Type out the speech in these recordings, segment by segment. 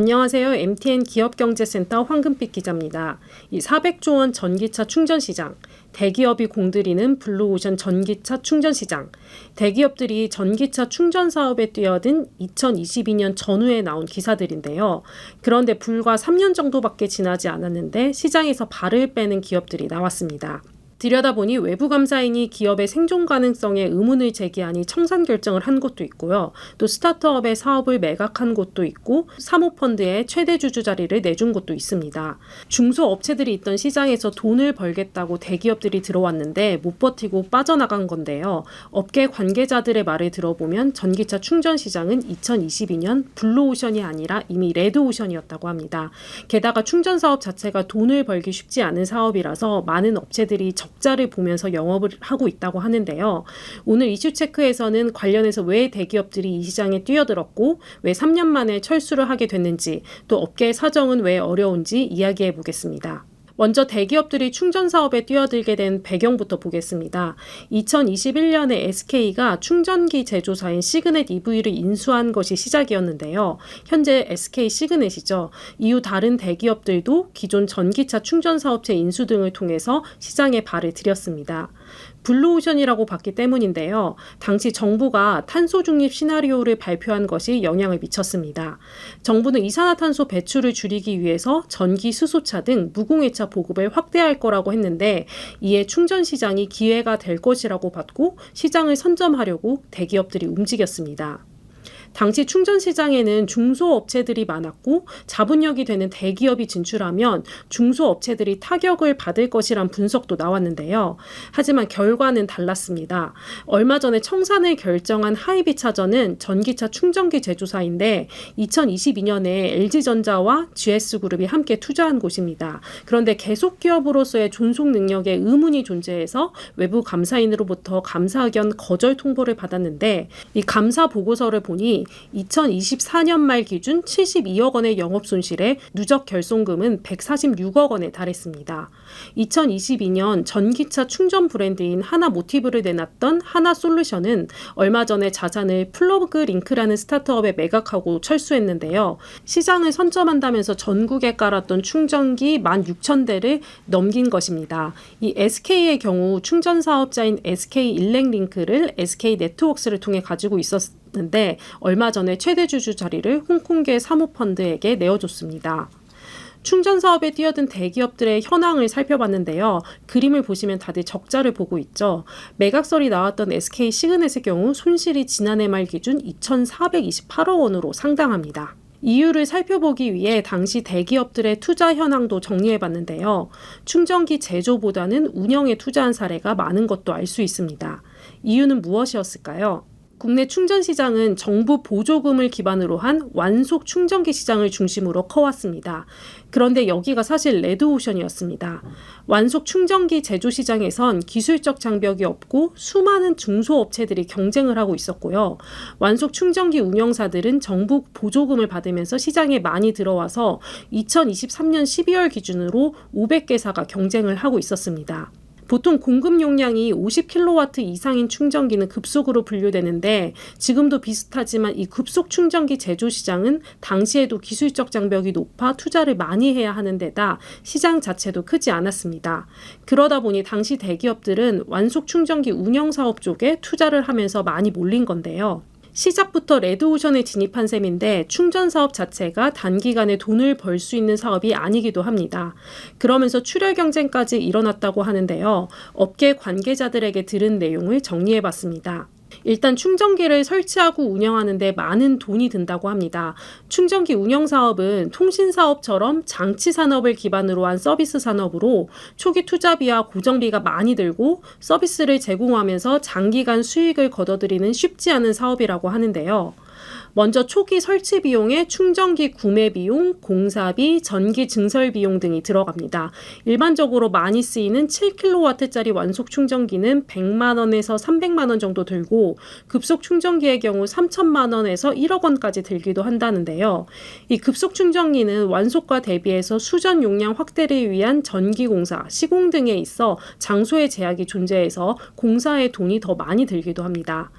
안녕하세요. MTN 기업경제센터 황금빛 기자입니다. 이 400조 원 전기차 충전 시장, 대기업이 공들이는 블루오션 전기차 충전 시장, 대기업들이 전기차 충전 사업에 뛰어든 2022년 전후에 나온 기사들인데요. 그런데 불과 3년 정도밖에 지나지 않았는데 시장에서 발을 빼는 기업들이 나왔습니다. 들여다보니 외부 감사인이 기업의 생존 가능성에 의문을 제기하니 청산 결정을 한 곳도 있고요. 또 스타트업의 사업을 매각한 곳도 있고 사모펀드에 최대 주주 자리를 내준 곳도 있습니다. 중소업체들이 있던 시장에서 돈을 벌겠다고 대기업들이 들어왔는데 못 버티고 빠져나간 건데요. 업계 관계자들의 말을 들어보면 전기차 충전 시장은 2022년 블루오션이 아니라 이미 레드오션이었다고 합니다. 게다가 충전 사업 자체가 돈을 벌기 쉽지 않은 사업이라서 많은 업체들이 적 적자를 보면서 영업을 하고 있다고 하는데요. 오늘 이슈 체크에서는 관련해서 왜 대기업들이 이 시장에 뛰어들었고 왜 3년 만에 철수를 하게 됐는지 또 업계의 사정은 왜 어려운지 이야기해 보겠습니다. 먼저 대기업들이 충전 사업에 뛰어들게 된 배경부터 보겠습니다. 2021년에 SK가 충전기 제조사인 시그넷 EV를 인수한 것이 시작이었는데요. 현재 SK 시그넷이죠. 이후 다른 대기업들도 기존 전기차 충전 사업체 인수 등을 통해서 시장에 발을 들였습니다. 블루오션이라고 봤기 때문인데요. 당시 정부가 탄소 중립 시나리오를 발표한 것이 영향을 미쳤습니다. 정부는 이산화탄소 배출을 줄이기 위해서 전기 수소차 등 무공해차 보급을 확대할 거라고 했는데 이에 충전 시장이 기회가 될 것이라고 봤고 시장을 선점하려고 대기업들이 움직였습니다. 당시 충전 시장에는 중소업체들이 많았고 자본력이 되는 대기업이 진출하면 중소업체들이 타격을 받을 것이란 분석도 나왔는데요. 하지만 결과는 달랐습니다. 얼마 전에 청산을 결정한 하이비차전은 전기차 충전기 제조사인데 2022년에 LG전자와 GS그룹이 함께 투자한 곳입니다. 그런데 계속 기업으로서의 존속 능력에 의문이 존재해서 외부 감사인으로부터 감사 의견 거절 통보를 받았는데 이 감사 보고서를 보니 2024년 말 기준 72억 원의 영업 손실에 누적 결손금은 146억 원에 달했습니다. 2022년 전기차 충전 브랜드인 하나 모티브를 내놨던 하나 솔루션은 얼마 전에 자산을 플러그 링크라는 스타트업에 매각하고 철수했는데요. 시장을 선점한다면서 전국에 깔았던 충전기 16,000대를 넘긴 것입니다. 이 SK의 경우 충전 사업자인 SK 일렉 링크를 SK 네트워크스를 통해 가지고 있었 는데 얼마 전에 최대 주주 자리를 홍콩계 사모펀드에게 내어줬습니다. 충전 사업에 뛰어든 대기업들의 현황을 살펴봤는데요. 그림을 보시면 다들 적자를 보고 있죠. 매각설이 나왔던 SK 시그넷의 경우 손실이 지난해 말 기준 2,428억 원으로 상당합니다. 이유를 살펴보기 위해 당시 대기업들의 투자 현황도 정리해 봤는데요. 충전기 제조보다는 운영에 투자한 사례가 많은 것도 알 수 있습니다. 이유는 무엇이었을까요? 국내 충전 시장은 정부 보조금을 기반으로 한 완속 충전기 시장을 중심으로 커왔습니다. 그런데 여기가 사실 레드오션이었습니다. 완속 충전기 제조 시장에선 기술적 장벽이 없고 수많은 중소업체들이 경쟁을 하고 있었고요. 완속 충전기 운영사들은 정부 보조금을 받으면서 시장에 많이 들어와서 2023년 12월 기준으로 500개사가 경쟁을 하고 있었습니다. 보통 공급 용량이 50kW 이상인 충전기는 급속으로 분류되는데 지금도 비슷하지만 이 급속 충전기 제조 시장은 당시에도 기술적 장벽이 높아 투자를 많이 해야 하는 데다 시장 자체도 크지 않았습니다. 그러다 보니 당시 대기업들은 완속 충전기 운영 사업 쪽에 투자를 하면서 많이 몰린 건데요. 시작부터 레드오션에 진입한 셈인데 충전 사업 자체가 단기간에 돈을 벌 수 있는 사업이 아니기도 합니다. 그러면서 출혈 경쟁까지 일어났다고 하는데요. 업계 관계자들에게 들은 내용을 정리해 봤습니다. 일단 충전기를 설치하고 운영하는데 많은 돈이 든다고 합니다. 충전기 운영 사업은 통신 사업처럼 장치 산업을 기반으로 한 서비스 산업으로 초기 투자비와 고정비가 많이 들고 서비스를 제공하면서 장기간 수익을 거둬들이는 쉽지 않은 사업이라고 하는데요. 먼저 초기 설치 비용에 충전기 구매 비용, 공사비, 전기 증설 비용 등이 들어갑니다. 일반적으로 많이 쓰이는 7kW짜리 완속 충전기는 100만 원에서 300만 원 정도 들고 급속 충전기의 경우 3천만 원에서 1억 원까지 들기도 한다는데요. 이 급속 충전기는 완속과 대비해서 수전 용량 확대를 위한 전기 공사, 시공 등에 있어 장소의 제약이 존재해서 공사에 돈이 더 많이 들기도 합니다.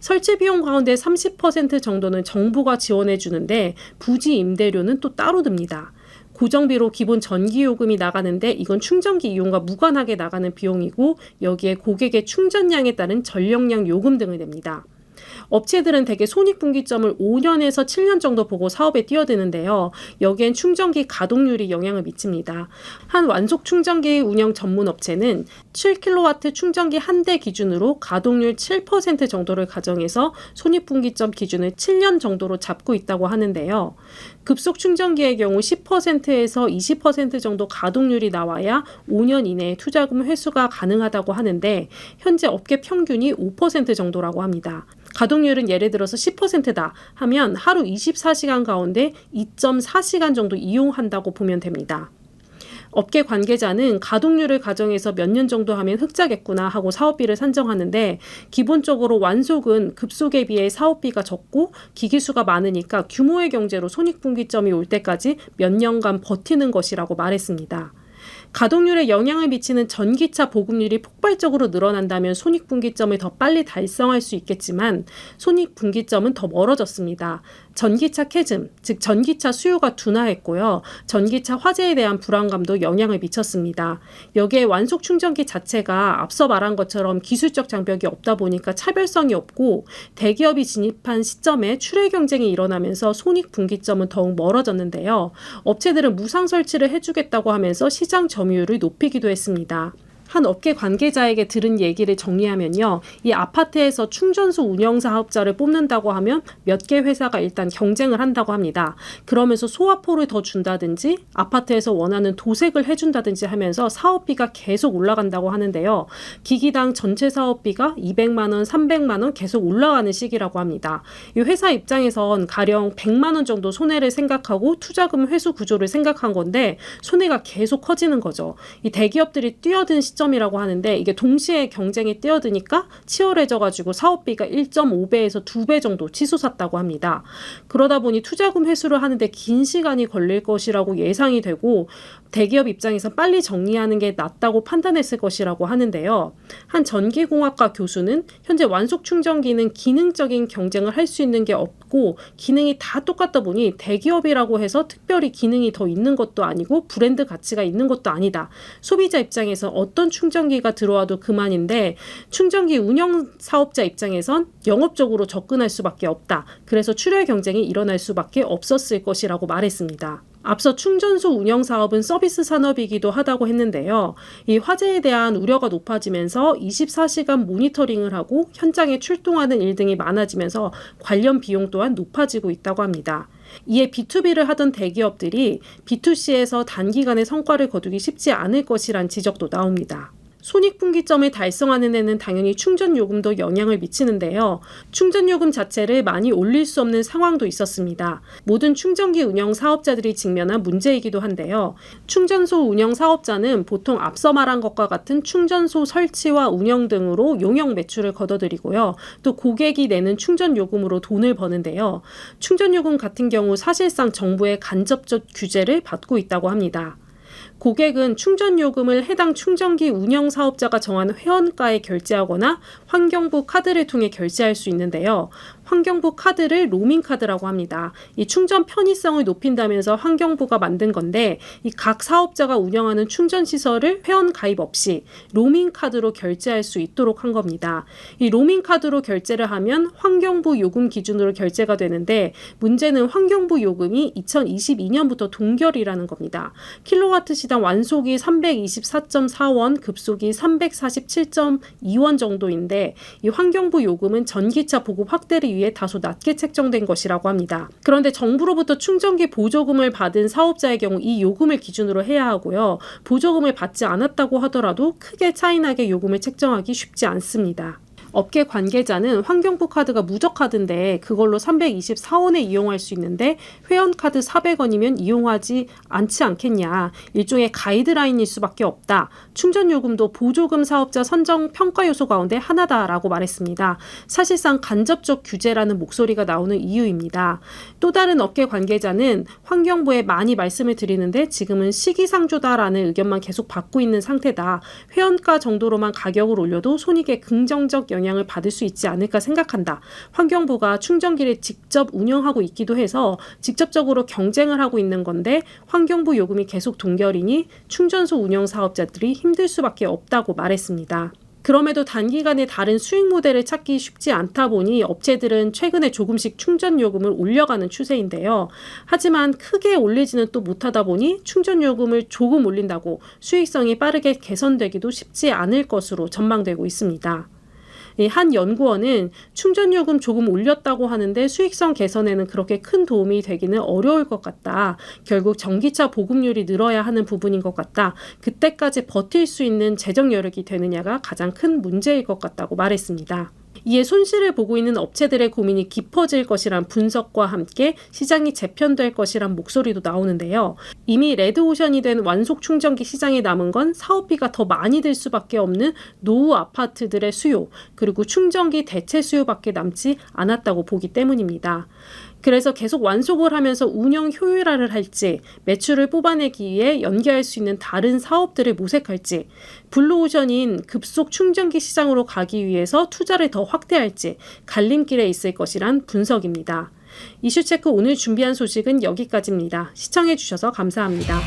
설치 비용 가운데 30% 정도는 정부가 지원해 주는데 부지 임대료는 또 따로 듭니다. 고정비로 기본 전기요금이 나가는데 이건 충전기 이용과 무관하게 나가는 비용이고 여기에 고객의 충전량에 따른 전력량 요금 등을 냅니다. 업체들은 대개 손익분기점을 5년에서 7년 정도 보고 사업에 뛰어드는데요. 여기엔 충전기 가동률이 영향을 미칩니다. 한 완속 충전기 운영 전문 업체는 7kW 충전기 한 대 기준으로 가동률 7% 정도를 가정해서 손익분기점 기준을 7년 정도로 잡고 있다고 하는데요. 급속 충전기의 경우 10%에서 20% 정도 가동률이 나와야 5년 이내에 투자금 회수가 가능하다고 하는데 현재 업계 평균이 5% 정도라고 합니다. 가동률은 예를 들어서 10%다 하면 하루 24시간 가운데 2.4시간 정도 이용한다고 보면 됩니다. 업계 관계자는 가동률을 가정해서 몇 년 정도 하면 흑자겠구나 하고 사업비를 산정하는데 기본적으로 완속은 급속에 비해 사업비가 적고 기기수가 많으니까 규모의 경제로 손익분기점이 올 때까지 몇 년간 버티는 것이라고 말했습니다. 가동률에 영향을 미치는 전기차 보급률이 폭발적으로 늘어난다면 손익분기점을 더 빨리 달성할 수 있겠지만 손익분기점은 더 멀어졌습니다. 전기차 캐즘, 즉 전기차 수요가 둔화했고요. 전기차 화재에 대한 불안감도 영향을 미쳤습니다. 여기에 완속 충전기 자체가 앞서 말한 것처럼 기술적 장벽이 없다 보니까 차별성이 없고 대기업이 진입한 시점에 출혈 경쟁이 일어나면서 손익 분기점은 더욱 멀어졌는데요. 업체들은 무상 설치를 해주겠다고 하면서 시장 점유율을 높이기도 했습니다. 한 업계 관계자에게 들은 얘기를 정리하면요. 이 아파트에서 충전소 운영 사업자를 뽑는다고 하면 몇 개 회사가 일단 경쟁을 한다고 합니다. 그러면서 소화포를 더 준다든지 아파트에서 원하는 도색을 해준다든지 하면서 사업비가 계속 올라간다고 하는데요. 기기당 전체 사업비가 200만 원, 300만 원 계속 올라가는 시기라고 합니다. 이 회사 입장에선 가령 100만 원 정도 손해를 생각하고 투자금 회수 구조를 생각한 건데 손해가 계속 커지는 거죠. 이 대기업들이 뛰어든 시점 시점이라고 하는데 이게 동시에 경쟁이 뛰어드니까 치열해져 가지고 사업비가 1.5배에서 2배 정도 치솟았다고 합니다. 그러다 보니 투자금 회수를 하는데 긴 시간이 걸릴 것이라고 예상이 되고 대기업 입장에서 빨리 정리하는 게 낫다고 판단했을 것이라고 하는데요. 한 전기공학과 교수는 현재 완속 충전기는 기능적인 경쟁을 할 수 있는 게 없고 기능이 다 똑같다 보니 대기업이라고 해서 특별히 기능이 더 있는 것도 아니고 브랜드 가치가 있는 것도 아니다. 소비자 입장에서 어떤 충전기가 들어와도 그만인데 충전기 운영 사업자 입장에선 영업적으로 접근할 수밖에 없다. 그래서 출혈 경쟁이 일어날 수밖에 없었을 것이라고 말했습니다. 앞서 충전소 운영 사업은 서비스 산업이기도 하다고 했는데요. 이 화재에 대한 우려가 높아지면서 24시간 모니터링을 하고 현장에 출동하는 일 등이 많아지면서 관련 비용 또한 높아지고 있다고 합니다. 이에 B2B를 하던 대기업들이 B2C에서 단기간에 성과를 거두기 쉽지 않을 것이란 지적도 나옵니다. 손익분기점을 달성하는 데는 당연히 충전 요금도 영향을 미치는데요. 충전 요금 자체를 많이 올릴 수 없는 상황도 있었습니다. 모든 충전기 운영 사업자들이 직면한 문제이기도 한데요. 충전소 운영 사업자는 보통 앞서 말한 것과 같은 충전소 설치와 운영 등으로 용역 매출을 거둬들이고요. 또 고객이 내는 충전 요금으로 돈을 버는데요. 충전 요금 같은 경우 사실상 정부의 간접적 규제를 받고 있다고 합니다. 고객은 충전 요금을 해당 충전기 운영 사업자가 정한 회원가에 결제하거나 환경부 카드를 통해 결제할 수 있는데요. 환경부 카드를 로밍 카드라고 합니다. 이 충전 편의성을 높인다면서 환경부가 만든 건데 이 각 사업자가 운영하는 충전 시설을 회원 가입 없이 로밍 카드로 결제할 수 있도록 한 겁니다. 이 로밍 카드로 결제를 하면 환경부 요금 기준으로 결제가 되는데 문제는 환경부 요금이 2022년부터 동결이라는 겁니다. 킬로와트 시당 완속이 324.4원, 급속이 347.2원 정도인데 이 환경부 요금은 전기차 보급 확대를 비해 다소 낮게 책정된 것이라고 합니다. 그런데 정부로부터 충전기 보조금을 받은 사업자의 경우 이 요금을 기준으로 해야 하고요. 보조금을 받지 않았다고 하더라도 크게 차이나게 요금을 책정하기 쉽지 않습니다. 업계 관계자는 환경부 카드가 무적 카드인데 그걸로 324원에 이용할 수 있는데 회원 카드 400원이면 이용하지 않지 않겠냐. 일종의 가이드라인일 수밖에 없다. 충전 요금도 보조금 사업자 선정 평가 요소 가운데 하나다라고 말했습니다. 사실상 간접적 규제라는 목소리가 나오는 이유입니다. 또 다른 업계 관계자는 환경부에 많이 말씀을 드리는데 지금은 시기상조다라는 의견만 계속 받고 있는 상태다. 회원가 정도로만 가격을 올려도 손익에 긍정적 영향 영향을 받을 수 있지 않을까 생각한다. 환경부가 충전기를 직접 운영하고 있기도 해서 직접적으로 경쟁을 하고 있는 건데 환경부 요금이 계속 동결이니 충전소 운영 사업자들이 힘들 수밖에 없다고 말했습니다. 그럼에도 단기간에 다른 수익 모델을 찾기 쉽지 않다 보니 업체들은 최근에 조금씩 충전 요금을 올려가는 추세인데요. 하지만 크게 올리지는 또 못하다 보니 충전 요금을 조금 올린다고 수익성이 빠르게 개선되기도 쉽지 않을 것으로 전망되고 있습니다. 이한 연구원은 충전 요금 조금 올렸다고 하는데 수익성 개선에는 그렇게 큰 도움이 되기는 어려울 것 같다. 결국 전기차 보급률이 늘어야 하는 부분인 것 같다. 그때까지 버틸 수 있는 재정 여력이 되느냐가 가장 큰 문제일 것 같다고 말했습니다. 이에 손실을 보고 있는 업체들의 고민이 깊어질 것이란 분석과 함께 시장이 재편될 것이란 목소리도 나오는데요. 이미 레드오션이 된 완속 충전기 시장에 남은 건 사업비가 더 많이 들 수밖에 없는 노후 아파트들의 수요, 그리고 충전기 대체 수요밖에 남지 않았다고 보기 때문입니다. 그래서 계속 완속을 하면서 운영 효율화를 할지, 매출을 뽑아내기 위해 연계할 수 있는 다른 사업들을 모색할지, 블루오션인 급속 충전기 시장으로 가기 위해서 투자를 더 확대할지 갈림길에 있을 것이란 분석입니다. 이슈체크 오늘 준비한 소식은 여기까지입니다. 시청해주셔서 감사합니다.